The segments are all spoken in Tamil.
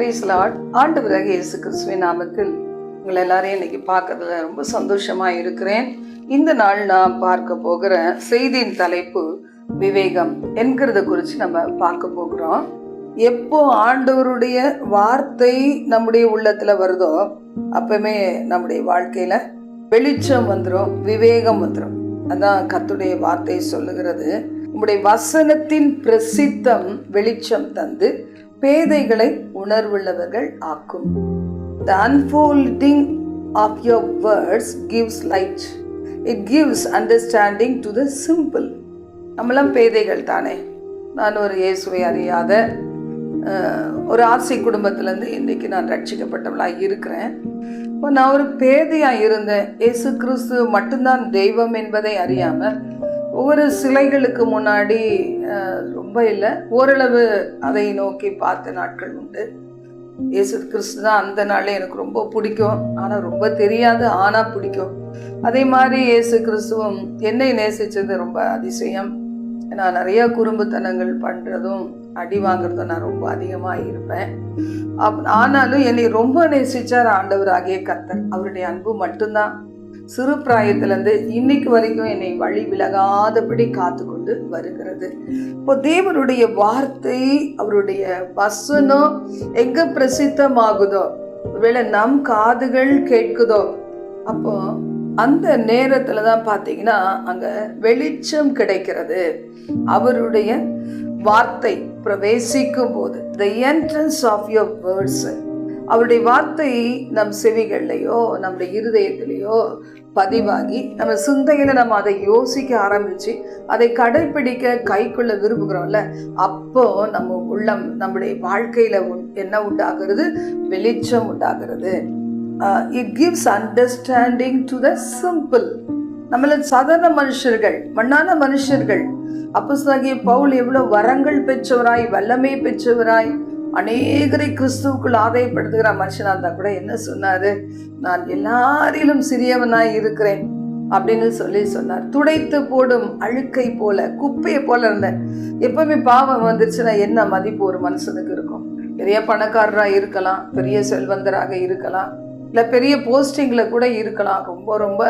பிரைஸ் லார்ட் ஆண்டவராக இயேசு கிறிஸ்துவின் நாமத்தில் உங்களை எல்லாரையும் இன்னைக்கு பார்க்கறதுல ரொம்ப சந்தோஷமா இருக்கிறேன். இந்த நாள் நான் பார்க்க போகிற செய்தியின் தலைப்பு விவேகம் என்கிறத குறித்து நம்ம பார்க்க போகிறோம். எப்போ ஆண்டவருடைய வார்த்தை நம்முடைய உள்ளத்துல வருதோ அப்பவுமே நம்முடைய வாழ்க்கையில வெளிச்சம் வந்துடும் விவேகம் வந்துடும் அதான் கத்துடைய வார்த்தை சொல்லுகிறது. உங்களுடைய வசனத்தின் பிரசித்தம் வெளிச்சம் தந்து பேதைகளை உணர்வுள்ளவர்கள் ஆக்கும். The unfolding of your words gives light it gives understanding to the simple நம்மளாம் பேதைகள் தானே. நான் ஒரு இயேசுவை அறியாத ஒரு ஆசை குடும்பத்திலேருந்து இன்றைக்கி நான் ரட்சிக்கப்பட்டவளாக இருக்கிறேன். இப்போ நான் ஒரு பேதையாக இருந்தேன். இயேசு கிறிஸ்து மட்டும்தான் தெய்வம் என்பதை அறியாமல் ஒவ்வொரு சிலைகளுக்கு முன்னாடி ரொம்ப இல்லை. ஓரளவு அதை நோக்கி பார்த்த நாட்கள் உண்டு. இயேசு கிறிஸ்து தான் அந்த நாளே எனக்கு ரொம்ப பிடிக்கும். ஆனால் ரொம்ப தெரியாது ஆனால் பிடிக்கும். அதே மாதிரி இயேசு கிறிஸ்துவும் என்னை நேசித்தது ரொம்ப அதிசயம். நான் நிறைய குறும்புத்தனங்கள் பண்ணுறதும் அடி வாங்குறதும் நான் ரொம்ப அதிகமாக இருப்பேன். அப் ஆனாலும் என்னை ரொம்ப நேசிச்சார் ஆண்டவராகிய கத்தர் அவருடைய அன்பு மட்டும்தான். சிறு பிராயத்திலேருந்து இன்னைக்கு வரைக்கும் என்னை வழி விலகாதபடி காத்து கொண்டு வருகிறது. இப்போ தேவனுடைய வார்த்தை அவருடைய வசனம் எங்க பிரசித்தமாகுதோ ஒருவேளை நம் காதுகள் கேட்குதோ அப்போ அந்த நேரத்துல தான் பார்த்தீங்கன்னா அங்க வெளிச்சம் கிடைக்கிறது. அவருடைய வார்த்தை பிரவேசிக்கும் போது the entrance of your words அவருடைய வார்த்தை நம் செவிகள்லையோ நம்முடைய இருதயத்திலேயோ பதிவாகி நம்ம சிந்தையில நம்ம அதை யோசிக்க ஆரம்பிச்சு அதை கடைபிடிக்க கைக்குள்ள விரும்புகிறோம்ல அப்போ நம்ம உள்ளம் நம்முடைய வாழ்க்கையில என்ன உண்டாகிறது? வெளிச்சம் உண்டாகிறது. It gives understanding to the simple நம்மள சாதாரண மனுஷர்கள் மண்ணான மனுஷர்கள். அப்போஸ்தலனாகிய பவுல் எவ்வளவு வரங்கள் பெற்றவராய் வல்லமை பெற்றவராய் அநேகரை கிறிஸ்துவுக்குள் ஆதாயப்படுத்துகிற மனுஷனா இருந்தா கூட என்ன சொன்னாரு? நான் எல்லாரிலும் சிறியவனாய் இருக்கிறேன் அப்படின்னு சொல்லி சொன்னார். துடைத்து போடும் அழுக்கை போல குப்பையை போல இருந்தேன் எப்பவுமே பாவம் வந்துருச்சுன்னா என்ன மதிப்பு ஒரு மனுஷனுக்கு இருக்கும்? பெரிய பணக்காரராக இருக்கலாம் பெரிய செல்வந்தராக இருக்கலாம் இல்லை பெரிய போஸ்டிங்கில் கூட இருக்கலாம். ரொம்ப ரொம்ப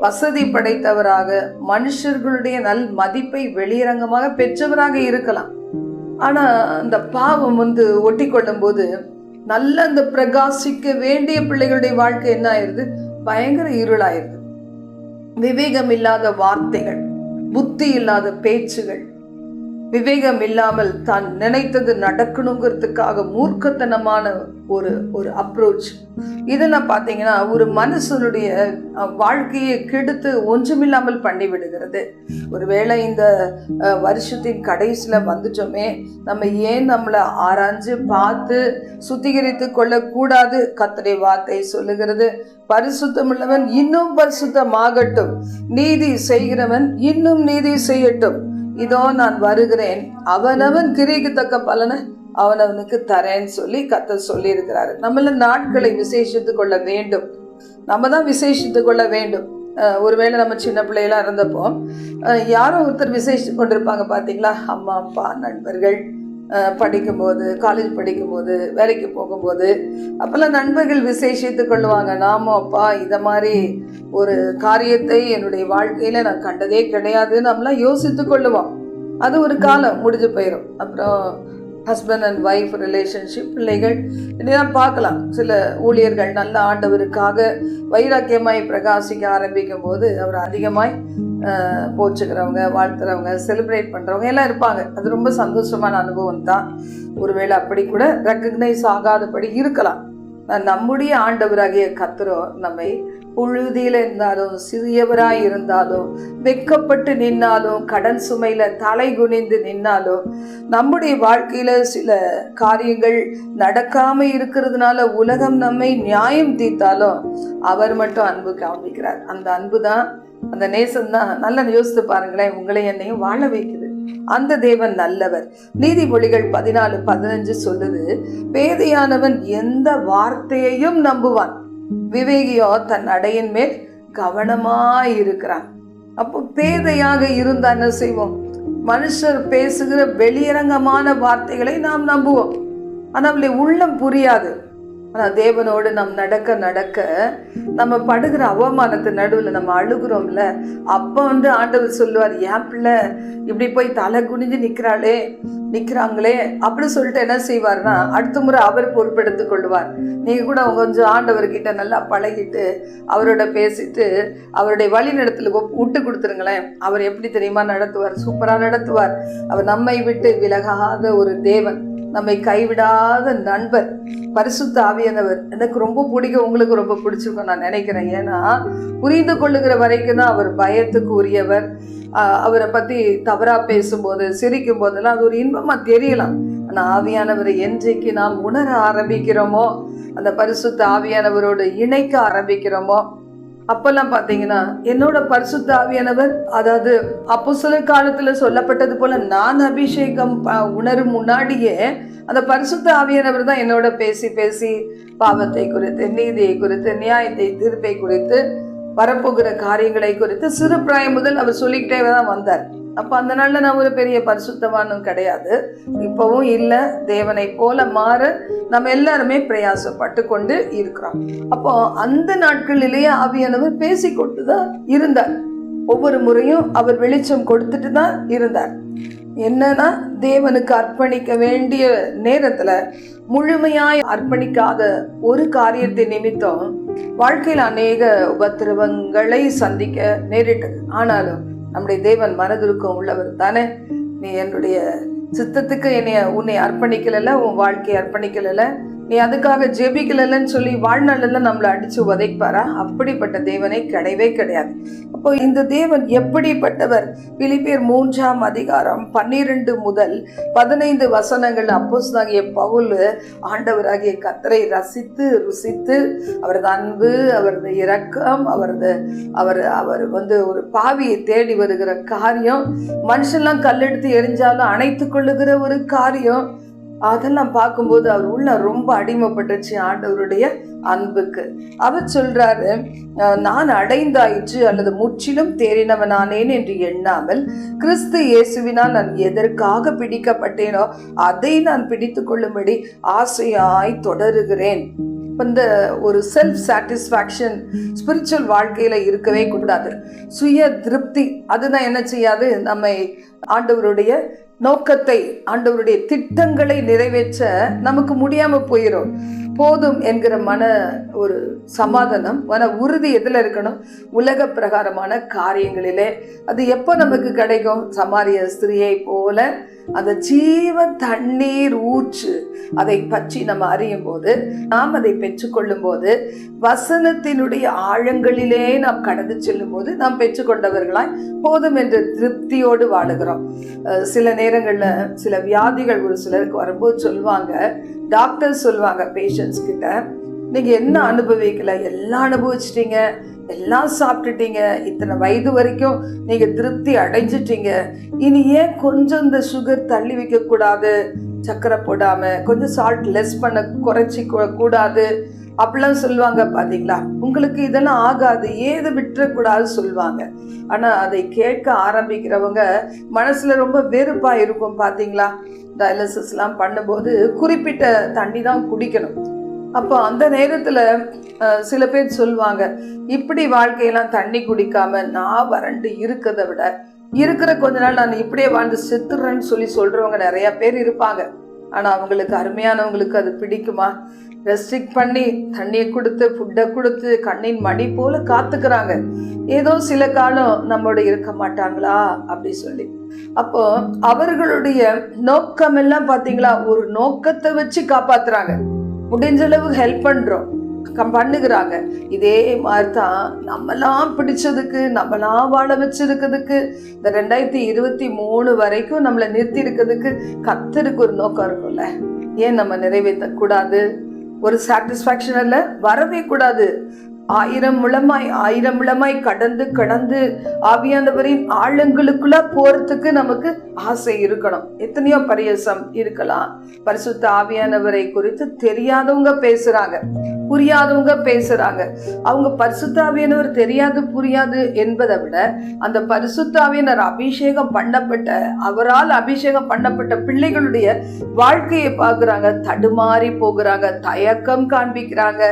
வசதி படைத்தவராக மனுஷர்களுடைய நல் மதிப்பை வெளியரங்கமாக பெற்றவராக இருக்கலாம். ஆனால் அந்த பாவம் வந்து ஒட்டி கொள்ளும்போது நல்ல அந்த பிரகாசிக்க வேண்டிய பிள்ளைகளுடைய வாழ்க்கை என்ன ஆயிருது? பயங்கர இருளாயிருது. விவேகம் இல்லாத வார்த்தைகள் புத்தி இல்லாத பேச்சுகள் விவேகம் இல்லாமல் தான் நினைத்தது நடக்கணுங்கிறதுக்காக மூர்க்கத்தனமான ஒரு ஒரு அப்ரோச் இதெல்லாம் பார்த்தீங்கன்னா ஒரு மனுஷனுடைய வாழ்க்கையை கெடுத்து ஒன்றுமில்லாமல் பண்ணி விடுகிறது. ஒருவேளை இந்த வருஷத்தின் கடைசியில் வந்துட்டோமே நம்ம ஏன் நம்மளை ஆராய்ஞ்சு பார்த்து சுத்திகரித்து கொள்ளக்கூடாது? கத்திரை வார்த்தை சொல்லுகிறது பரிசுத்தமுள்ளவன் இன்னும் பரிசுத்தமாகட்டும். நீதி செய்கிறவன் இன்னும் நீதி செய்யட்டும். இதோ நான் வருகிறேன். அவனவன் கிரிக்கு தக்க பலனை அவனவனுக்கு தரேன்னு சொல்லி கத்த சொல்லி இருக்கிறாரு நம்மள நாட்களை விசேஷித்து கொள்ள வேண்டும். நம்ம தான் விசேஷித்து கொள்ள வேண்டும். ஒருவேளை நம்ம சின்ன பிள்ளையெல்லாம் இருந்தப்போ யாரோ ஒருத்தர் விசேஷித்து கொண்டிருப்பாங்க பார்த்தீங்களா அம்மா அப்பா நண்பர்கள். படிக்கும்போது காலேஜ் படிக்கும்போது வேலைக்கு போகும்போது அப்போல்லாம் நண்பர்கள் விசேஷித்து கொள்ளுவாங்க. நாமும் அப்பா இதை மாதிரி ஒரு காரியத்தை என்னுடைய வாழ்க்கையில் நான் கண்டதே கிடையாது. நம்மளாம் யோசித்து கொள்ளுவோம். அது ஒரு காலம் முடிஞ்சு போயிடும் அப்புறம் ஹஸ்பண்ட் அண்ட் ஒய்ஃப் ரிலேஷன்ஷிப் பிள்ளைகள் இதெல்லாம் பார்க்கலாம். சில ஊழியர்கள் நல்ல ஆண்டவருக்காக வைராக்கியமாய் பிரகாசிக்க ஆரம்பிக்கும் போது அவர் அதிகமாய் போச்சுக்கிறவங்க வாழ்த்துறவங்க செலிப்ரேட் பண்ணுறவங்க எல்லாம் இருப்பாங்க. அது ரொம்ப சந்தோஷமான அனுபவம் தான். ஒருவேளை அப்படி கூட ரெக்கக்னைஸ் ஆகாதபடி இருக்கலாம். நம்முடைய ஆண்டவராகிய கத்துறோம் நம்மை புழுதியில் இருந்தாலும் சிறியவராய் இருந்தாலும் வெக்கப்பட்டு நின்னாலும் கடன் சுமையில் தலை குனிந்து நின்னாலும் நம்முடைய வாழ்க்கையில் சில காரியங்கள் நடக்காமல் இருக்கிறதுனால உலகம் நம்மை நியாயம் தீர்த்தாலும் அவர் மட்டும் அன்பு காமிக்கிறார் அந்த அன்பு தான் அந்த நேசம் தான் நல்லா யோசித்து பாருங்களேன் உங்களை என்னையும் வாழ வைக்குது. அந்த தேவன் நல்லவர். நீதிமொழிகள் பதினாலு பதினஞ்சு சொல்லுது பேதையானவன் எந்த வார்த்தையையும் நம்புவான். விவேகியோ தன் அடையின் மேல் கவனமாய் இருக்கிறான். அப்போ பேதையாக இருந்தா என்ன செய்வோம்? மனுஷர் பேசுகிற வெளியரங்கமான வார்த்தைகளை நாம் நம்புவோம். ஆனால் அவளை உள்ளம் புரியாது. ஆனால் தேவனோடு நம் நடக்க நடக்க நம்ம படுகிற அவமானத்து நடுவில் நம்ம அழுகிறோம்ல அப்போ வந்து ஆண்டவர் சொல்லுவார் ஏன் பிள்ளை இப்படி போய் தலை குனிஞ்சு நிற்கிறாளே நிற்கிறாங்களே அப்படி சொல்லிட்டு என்ன செய்வார்னா அடுத்த முறை அவர் பொறுப்பெடுத்து கொள்வார். நீங்கள் கூட கொஞ்சம் ஆண்டவர்கிட்ட நல்லா பழகிட்டு அவரோட பேசிட்டு அவருடைய வழிநடத்தில் விட்டு கொடுத்துருங்களேன். அவர் எப்படி தெரியுமா நடத்துவார்? சூப்பராக நடத்துவார். அவர் நம்மை விட்டு விலகாத ஒரு தேவன். நம்மை கைவிடாத நண்பர் பரிசுத்த ஆவியானவர். எனக்கு ரொம்ப பிடிக்கும் உங்களுக்கு ரொம்ப பிடிச்சிருக்கும் நான் நினைக்கிறேன். ஏன்னா புரிந்து கொள்ளுகிற வரைக்கும் தான் அவர் பயத்துக்கு உரியவர். அவரை பற்றி தவறாக பேசும்போது சிரிக்கும் போதெல்லாம் அது ஒரு இன்பமாக தெரியலாம். ஆனால் ஆவியானவரை என்றைக்கு நாம் உணர ஆரம்பிக்கிறோமோ அந்த பரிசுத்த ஆவியானவரோடு இணைக்க ஆரம்பிக்கிறோமோ அப்பெல்லாம் பார்த்தீங்கன்னா என்னோட பரிசுத்த ஆவியானவர் அதாவது அப்போ சில காலத்தில் சொல்லப்பட்டது போல நான் அபிஷேகம் உணரும் முன்னாடியே அந்த பரிசுத்த ஆவியானவர் தான் என்னோட பேசி பேசி பாவத்தை குறித்து நீதியை குறித்து நியாயத்தை தீர்ப்பை குறித்து வரப்போகிற காரியங்களை குறித்து சிறு பிராயம் முதல் அவர் சொல்லிக்கிட்டே தான் வந்தார். அப்போ அந்த நாளில் நான் ஒரு பெரிய பரிசுத்தவானும் கிடையாது. இப்போவும் இல்லை தேவனை போல மாற நம்ம எல்லாருமே பிரயாசப்பட்டு கொண்டு இருக்கிறோம். அப்போ அந்த நாட்களிலேயே ஆவியானவர் பேசிக்கொண்டு தான் இருந்தார். ஒவ்வொரு முறையும் அவர் வெளிச்சம் கொடுத்துட்டு தான் இருந்தார். என்னன்னா தேவனுக்கு அர்ப்பணிக்க வேண்டிய நேரத்துல முழுமையாய் அர்ப்பணிக்காத ஒரு காரியத்தை நிமித்தம் வாழ்க்கையில் அநேக உபத்திரவங்களை சந்திக்க நேரிட்டது. ஆனாலும் நம்முடைய தேவன் மனதிற்கும் உள்ளவர் தானே. நீ என்னுடைய சித்தத்துக்கு என்னைய உன்னை அர்ப்பணிக்கலைல உன் வாழ்க்கையை அர்ப்பணிக்கலைல நீ அதுக்காக ஜெபிக்கலன்னு சொல்லி வாழ்நாளில் நம்மளை அடிச்சு உதைப்பாரா? அப்படிப்பட்ட தேவனை கிடையவே கிடையாது. அப்போ இந்த தேவன் எப்படிப்பட்டவர்? பிலிப்பியர் மூன்றாம் அதிகாரம் பன்னிரெண்டு முதல் பதினைந்து வசனங்கள் அப்போஸ் ஆகிய பவுல் ஆண்டவராகிய கத்தரை ரசித்து ருசித்து அவரது அன்பு அவரது இரக்கம் அவரது அவர் அவர் வந்து ஒரு பாவியை தேடி வருகிற காரியம் மனுஷன்லாம் கல்லெடுத்து எரிஞ்சாலும் அணைத்து கொள்ளுகிற ஒரு காரியம் அதெல்லாம் பார்க்கும்போது அவர் உள்ள ரொம்ப அடிமைப்பட்டுச்சு ஆண்டவருடைய அன்புக்கு. அவர் சொல்றாரு நான் அடைந்தாயிற்று அல்லது முற்றிலும் தேறினவனானேன் என்று எண்ணாமல் கிறிஸ்து இயேசுவினால் நான் எதற்காக பிடிக்கப்பட்டேனோ அதை நான் பிடித்து கொள்ளும்படி ஆசையாய் தொடருகிறேன். இந்த ஒரு செல்ஃப் சாட்டிஸ்ஃபேக்ஷன் ஸ்பிரிச்சுவல் வாழ்க்கையில இருக்கவே கூடாது. சுய திருப்தி அதுதான் என்ன செய்யாது? நம்மை ஆண்டவருடைய நோக்கத்தை ஆண்டவருடைய திட்டங்களை நிறைவேற்ற நமக்கு முடியாம போயிடும் போதும் என்கிற மன ஒரு சமாதானம் மன உறுதி எதில் இருக்கணும்? உலக பிரகாரமான காரியங்களிலே. அது எப்போ நமக்கு கிடைக்கும்? சமாரிய ஸ்திரியை போல அந்த ஜீவ தண்ணீர் ஊற்று அதை பற்றி நம்ம அறியும் போது நாம் அதை பெற்றுக்கொள்ளும் போது வசனத்தினுடைய ஆழங்களிலே நாம் கடந்து செல்லும் போது நாம் பெற்றுக்கொண்டவர்களாய் போதும் என்ற திருப்தியோடு வாழுகிறோம். சில நேரங்களில் சில வியாதிகள் ஒரு சிலருக்கு வரும்போது சொல்லுவாங்க. டாக்டர் சொல்லுவாங்க பேஷண்ட்ஸ் கிட்ட நீங்க என்ன அனுபவிக்கல? எல்லாம் அனுபவிச்சிட்டீங்க. எல்லாம் சாப்பிட்டுட்டீங்க. இத்தனை வயது வரைக்கும் நீங்க திருப்தி அடைஞ்சிட்டீங்க. இனி ஏன் கொஞ்சம் இந்த சுகர் தள்ளி வைக்க கூடாது? சக்கரை போடாம கொஞ்சம் சால்ட் லெஸ் பண்ண குறைச்சி கூடாது. அப்படிலாம் சொல்லுவாங்க பாத்தீங்களா? உங்களுக்கு இதெல்லாம் ஆகாது. ஏது விட்டுறக்கூடாது சொல்லுவாங்க. ஆனா அதை கேட்க ஆரம்பிக்கிறவங்க மனசுல ரொம்ப வெறுப்பா இருக்கும் பாத்தீங்களா? டயாலிசிஸ்லாம் பண்ணும்போது குறிப்பிட்ட தண்ணி தான் குடிக்கணும். அப்போ அந்த நேரத்தில் சில பேர் சொல்லுவாங்க இப்படி வாழ்க்கையெல்லாம் தண்ணி குடிக்காம நான் வறண்டு இருக்கிறத விட இருக்கிற கொஞ்ச நாள் நான் இப்படியே வாழ்ந்து செத்துறேன்னு சொல்லி சொல்றவங்க நிறைய பேர் இருப்பாங்க. ஆனால் அவங்களுக்கு அருமையானவங்களுக்கு அது பிடிக்குமா? ரெஸ்ட்ரிக்ட் பண்ணி தண்ணியை கொடுத்து ஃபுட்டை கொடுத்து கண்ணின் மணி போல காத்துக்கிறாங்க. ஏதோ சில காலம் நம்மளோட இருக்க மாட்டாங்களா? அப்படி சொல்லி. அப்போ அவர்களுடைய நோக்கம் எல்லாம் பாத்தீங்களா ஒரு நோக்கத்தை வச்சு காப்பாத்துறாங்க. முடிஞ்ச அளவு ஹெல்ப் பண்றோம். கம் பண்ணுகிறாங்க. இதே மாதிரி தான் நம்மளாம் பிடிச்சதுக்கு நம்மளாம் வாழ வச்சிருக்கிறதுக்கு இந்த ரெண்டாயிரத்தி இருபத்தி மூணு வரைக்கும் நம்மளை நிறுத்தி இருக்கிறதுக்கு கத்தருக்கு ஒரு நோக்கம் இருக்கும்ல. ஏன் நம்ம நிறைவேற்றக்கூடாது? ஒரு சாட்டிஸ்ஃபேக்ஷன் இல்லை வரவே கூடாது. ஆயிரம் முழமாய் ஆயிரம் முழமாய் கடந்து கடந்து ஆவியானவரின் ஆழங்களுக்குள்ள போறதுக்கு நமக்கு ஆசை இருக்கணும். எத்தனையோ பரியசம் இருக்கலாம். பரிசுத்த ஆவியானவரை குறித்து தெரியாதவங்க பேசுறாங்க. புரியாதவங்க பேசுறாங்க. அவங்க பரிசுத்தாவியனவர் தெரியாது புரியாது என்பதை விட அந்த பரிசுத்தாவியனர் அபிஷேகம் பண்ணப்பட்ட அவரால் அபிஷேகம் பண்ணப்பட்ட பிள்ளைகளுடைய வாழ்க்கையை பார்க்குறாங்க. தடுமாறி போகிறாங்க. தயக்கம் காண்பிக்கிறாங்க.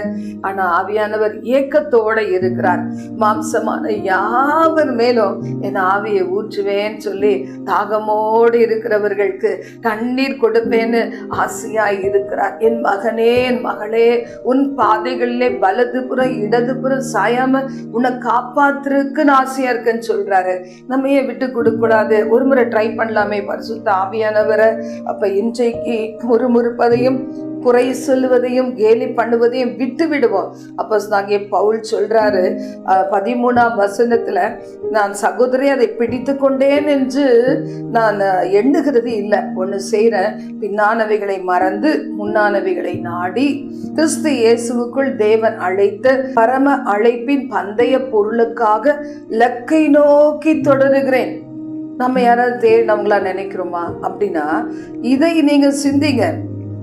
ஆனா ஆவியானவர் ஏ ஏக்கத்தோட இருக்கிறார். மாம்சமான யாவர் மேலும் என் ஆவியை ஊற்றுவேன்னு சொல்லி தாகமோடு இருக்கிறவர்களுக்கு கண்ணீர் கொடுப்பேன்னு ஆசையாய் இருக்கிறார். என் மகனே என் மகளே உன் பாதைகளிலே வலது புறம் இடது புறம் சாயாம உன்னை காப்பாத்துறதுக்குன்னு ஆசையா இருக்குன்னு சொல்றாரு. நம்ம ஏன் விட்டு கொடுக்க கூடாது ஒரு முறை ட்ரை பண்ணலாமே பரிசுத்த ஆவியானவரை. அப்ப இன்றைக்கு முறுமுறுப்பதையும் குறை சொல்லுவதையும் கேலி பண்ணுவதையும் விட்டு விடுவோம் அப்போ நாங்கள் பவுல் சொல்கிறாரு பதிமூணாம் வசனத்தில் நான் சகோதரி அதை பிடித்து கொண்டேன் என்று நான் எண்ணுகிறது இல்லை. ஒன்று செய்கிறேன் பின்னானவைகளை மறந்து முன்னானவைகளை நாடி கிறிஸ்து இயேசுவுக்குள் தேவன் அழைத்த பரம அழைப்பின் பந்தய பொருளுக்காக லக்கை நோக்கி தொடருகிறேன். நம்ம யாராவது தேடினவங்களா நினைக்கிறோமா? அப்படின்னா இதை நீங்க சிந்திங்க.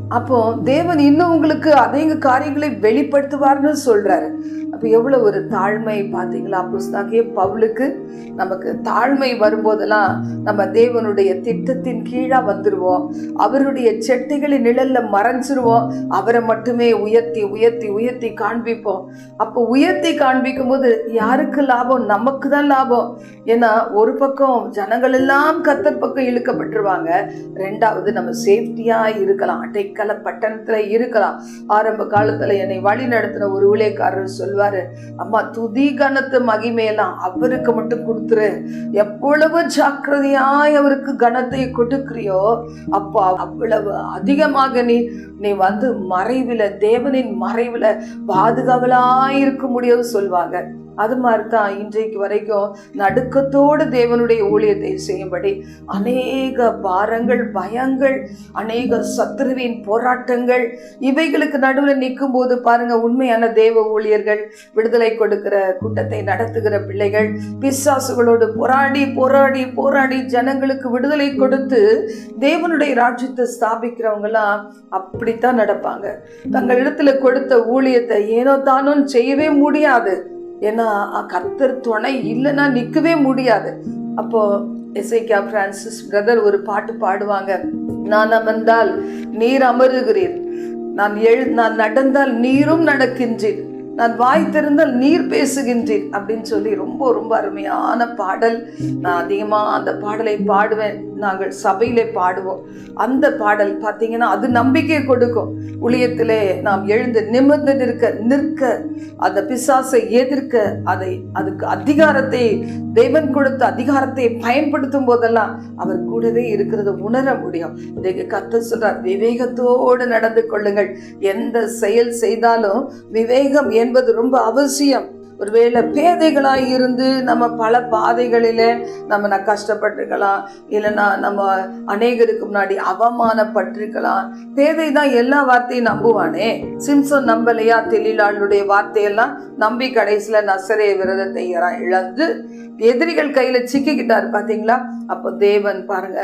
அப்போ தேவன் இன்னும் உங்களுக்கு அநேக காரியங்களை வெளிப்படுத்துவார்னு சொல்றாரு. அப்போ எவ்வளவு ஒரு தாழ்மை பார்த்தீங்களா? புஸ்தாகிய பவுலுக்கு நமக்கு தாழ்மை வரும்போதெல்லாம் நம்ம தேவனுடைய திட்டத்தின் கீழா வந்துருவோம். அவருடைய செட்டைகளின் நிழல்ல மறைஞ்சிருவோம். அவரை மட்டுமே உயர்த்தி உயர்த்தி உயர்த்தி காண்பிப்போம். அப்போ உயர்த்தி காண்பிக்கும் போது யாருக்கு லாபம்? நமக்கு தான் லாபம். ஏன்னா ஒரு பக்கம் ஜனங்கள் எல்லாம் கத்தர் பக்கம் இழுக்கப்பட்டுருவாங்க. ரெண்டாவது நம்ம சேஃப்டியா இருக்கலாம். அடைக்கல பட்டணத்துல இருக்கலாம். ஆரம்ப காலத்துல என்னை வழி நடத்தின ஒரு ஊழியக்காரர் சொல்வாரு அம்மா துதி கனத்து மகிமையெல்லாம் அவருக்கு மட்டும் கொடுத்துரு. எவ்வளவு ஜாக்கிரதையாய் அவருக்கு கனத்தை கொடுக்கிறியோ அப்போ அவ்வளவு அதிகமாக நீ நீ வந்து மறைவில் தேவனின் மறைவில் பாதுகாவலாய் இருக்க முடியும் சொல்வாங்க. அது மாதிரி தான் இன்றைக்கு வரைக்கும் நடுக்கத்தோடு தேவனுடைய ஊழியத்தை செய்யும்படி அநேக பாரங்கள் பயங்கள் அநேக சத்துருவின் போராட்டங்கள் இவைகளுக்கு நடுவில் நிற்கும் போது பாருங்க உண்மையான தேவ ஊழியர்கள் விடுதலை கொடுக்கிற கூட்டத்தை நடத்துகிற பிள்ளைகள் பிசாசுகளோடு போராடி போராடி போராடி ஜனங்களுக்கு விடுதலை கொடுத்து தேவனுடைய ராஜ்யத்தை ஸ்தாபிக்கிறவங்கலாம் அப்படித்தான் நடப்பாங்க. தங்களிடத்துல கொடுத்த ஊழியத்தை ஏனோ தானோன்னு செய்யவே முடியாது. ஏன்னா கத்தர் துணை இல்லைன்னா நிற்கவே முடியாது. அப்போ எஸ்ஐகா பிரான்சிஸ் பிரதர் ஒரு பாட்டு பாடுவாங்க. நான் அமர்ந்தால் நீர் அமருகிறீர். நான் எழு நான் நடந்தால் நீரும் நடக்கின்றீர். நான் வாய் திறந்தால் நீர் பேசுகின்றீர் அப்படின்னு சொல்லி ரொம்ப ரொம்ப அருமையான பாடல். நான் அதிகமாக அந்த பாடலை பாடுவேன். நாங்கள் சபையிலே பாடுவோம். அந்த பாடல் பார்த்தீங்கன்னா அது நம்பிக்கை கொடுக்கும். உளியத்திலே நாம் எழுந்து நிமிர்ந்து நிற்க நிற்க அந்த பிசாசை எதிர்க்க அதை அதுக்கு அதிகாரத்தை தேவன் கொடுத்த அதிகாரத்தை பயன்படுத்தும் போதெல்லாம் அவர் கூடவே இருக்கிறத உணர முடியும். இன்றைக்கு கத்த சொல்றார் விவேகத்தோடு நடந்து கொள்ளுங்கள். எந்த செயல் செய்தாலும் விவேகம் என்பது ரொம்ப அவசியம். ஒருவேளை பேதைகளா இருந்து நம்ம பல பாதைகளில நம்ம நான் கஷ்டப்பட்டிருக்கலாம் இல்லைன்னா நம்ம அநேகருக்கு முன்னாடி அவமானப்பட்டிருக்கலாம். பேதை தான் எல்லா வார்த்தையும் நம்புவானே. சிம்சன் நம்பலையா? தெளிலாளுடைய வார்த்தையெல்லாம் நம்பி கடைசியில நசரே விரதத்தை இழந்து எதிரிகள் கையில சிக்கிக்கிட்டாரு பாத்தீங்களா? அப்போ தேவன் பாருங்க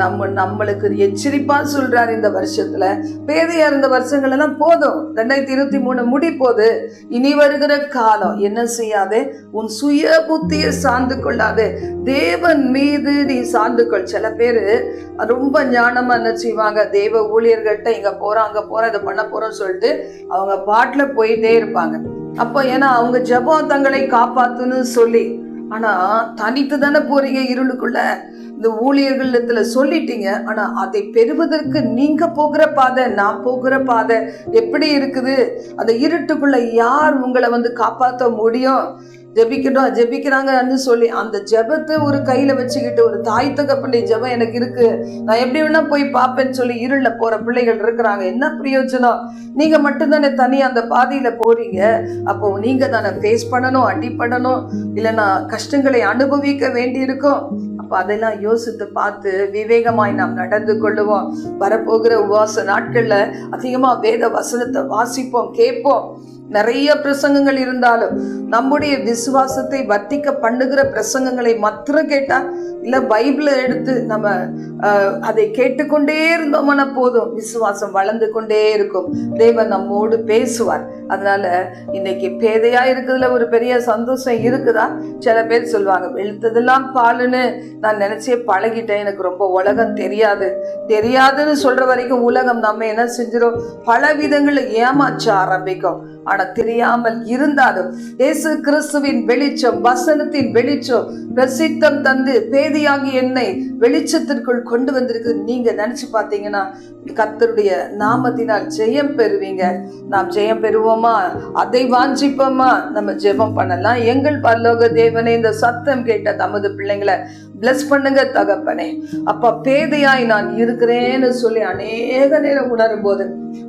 நம்ம நம்மளுக்கு எச்சரிப்பா சொல்றாரு இந்த வருஷத்துல. பேதையா இருந்த வருஷங்கள் எல்லாம் போதும். ரெண்டாயிரத்தி இருபத்தி மூணு முடி போது இனி வருகிற காலம் என்ன செய்யாதே? உன் சுய புத்தியை சார்ந்து கொள்ளாதே. தேவன் மீது நீ சார்ந்து கொள். சில பேர் ரொம்ப ஞானமா என்ன செய்வாங்க? தேவ ஊழியர்கிட்ட இங்க போறோம் அங்க போறோம் இதை பண்ண போறோம்னு சொல்லிட்டு அவங்க பாட்டுல போயிட்டே இருப்பாங்க. அப்போ ஏன்னா அவங்க ஜபம் தங்களை காப்பாத்துன்னு சொல்லி. ஆனா தனித்து தானே போறீங்க இருளுக்குள்ள? இந்த ஊழியர்களிடத்துல சொல்லிட்டீங்க ஆனா அதை பெறுவதற்கு நீங்க போகிற பாதை நான் போகிற பாதை எப்படி இருக்குது? அந்த இருட்டுக்குள்ள யார் உங்களை வந்து காப்பாற்ற முடியும்? ஜெபிக்கட்டும் ஜெபிக்கிறாங்கன்னு சொல்லி அந்த ஜெபத்தை ஒரு கையில வச்சுக்கிட்டு ஒரு தாய் தகப்பனை ஜெபம் எனக்கு இருக்கு. நான் எப்படி வேணா போய் பார்ப்பேன்னு சொல்லி இருள போற பிள்ளைகள் இருக்கிறாங்க. என்ன பிரயோஜனம்? நீங்க மட்டும்தானே தனி அந்த பாதையில போறீங்க. அப்போ நீங்க தானே ஃபேஸ் பண்ணணும் அடி இல்லைன்னா கஷ்டங்களை அனுபவிக்க வேண்டி இருக்கும் அப்போ அதெல்லாம் யோசித்து பார்த்து விவேகமாய் நாம் நடந்து கொள்ளுவோம். வரப்போகிற உபவாச நாட்கள்ல அதிகமா வேத வசனத்தை வாசிப்போம் கேட்போம். நிறைய பிரசங்கங்கள் இருந்தாலும் நம்முடைய விசுவாசத்தை வர்த்திக்க பண்ணுகிற பிரசங்கங்களை மாத்திரம் கேட்டா இல்ல பைபிளை எடுத்து நம்ம அதை கேட்டுக்கொண்டே இருந்தோம்னா போதும். விசுவாசம் வளர்ந்து கொண்டே இருக்கும். தேவன் நம்மோடு பேசுவார். அதனால இன்னைக்கு பேதையா இருக்கிறதுல ஒரு பெரிய சந்தோஷம் இருக்குதா? சில பேர் சொல்லுவாங்க வெளுத்ததெல்லாம் பாலுன்னு நான் நினைச்சே பழகிட்டேன். எனக்கு ரொம்ப உலகம் தெரியாது. தெரியாதுன்னு சொல்ற வரைக்கும் உலகம் நம்ம என்ன செஞ்சிடும் பல விதங்களில் ஏமாற்ற ஆரம்பிக்கும். ஆனா தெரியாமல் இருந்தாலும் இயேசு கிறிஸ்துவின் வெளிச்சம் வசனத்தின் வெளிச்சம் பிரசித்தம் தந்து பேதியாகி என்னை வெளிச்சத்திற்குள் கொண்டு வந்திருக்கு நீங்க நினைச்சு பார்த்தீங்கன்னா கத்தருடைய நாமத்தினால் ஜெயம் பெறுவீங்க. நாம் ஜெயம் பெறுவோமா? அதை வாஞ்சிப்போமா? நம்ம ஜெபம் பண்ணலாம். எங்கள் பரலோக தேவனை இந்த சத்தம் கேட்ட தமது பிள்ளைங்களை பிளஸ் பண்ணுங்க தகப்பனே. அப்பா பேதையாய் நான் இருக்கிறேன்னு சொல்லி அநேக நேரம் உணரும் போது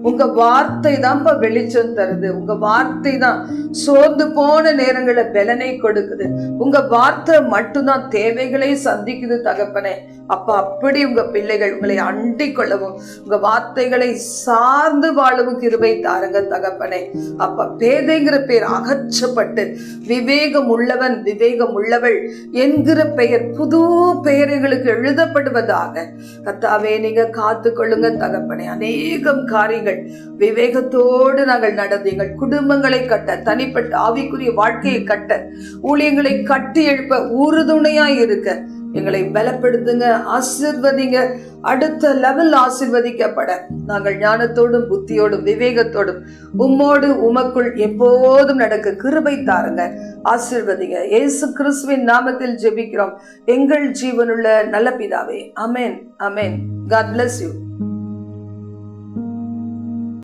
உங்க வார்த்தை தான்ப்பா வெளிச்சம் தருது. உங்க வார்த்தை தான் சோர்ந்து போன நேரங்களை பலனை கொடுக்குது. உங்க வார்த்தை மட்டும்தான் தேவைகளை சந்திக்குது தகப்பனே. அப்பா அப்படி உங்க பிள்ளைகள் உங்களை அண்டி கொள்ளவும் உங்க வார்த்தைகளை சார்ந்து வாழவும் கிருபை தாருங்க தகப்பனே. அப்பா பேதைங்கிற பேர் அகற்றப்பட்டு விவேகம் உள்ளவன் விவேகம் உள்ளவள் என்கிற பெயர் புது பெயர் எங்களுக்கு எழுதப்படுவதாக. கத்தாவே நீங்க காத்து கொள்ளுங்க தகப்பனே. அநேகம் காரியங்கள் விவேகத்தோடு நாங்கள் நடந்து எங்கள் குடும்பங்களை கட்ட தனிப்பட்ட ஆவிக்குரிய வாழ்க்கையை கட்ட ஊழியங்களை கட்டி எழுப்ப உறுதுணையாய் இருக்க எங்களை பலப்படுத்துங்க ஆசிர்வதிங்க. அடுத்த லெவல் ஆசிர்வதிக்கப்பட. நாங்கள் ஞானத்தோடும் புத்தியோடும் விவேகத்தோடும் உம்மோடு உமக்குள் எப்போதும் நடக்க கிருபை தாருங்க. ஆசிர்வதிங்க. இயேசு கிறிஸ்துவின் நாமத்தில் ஜெபிக்கிறோம். எங்கள் ஜீவனுள்ள நல்ல பிதாவே. Amen amen God bless you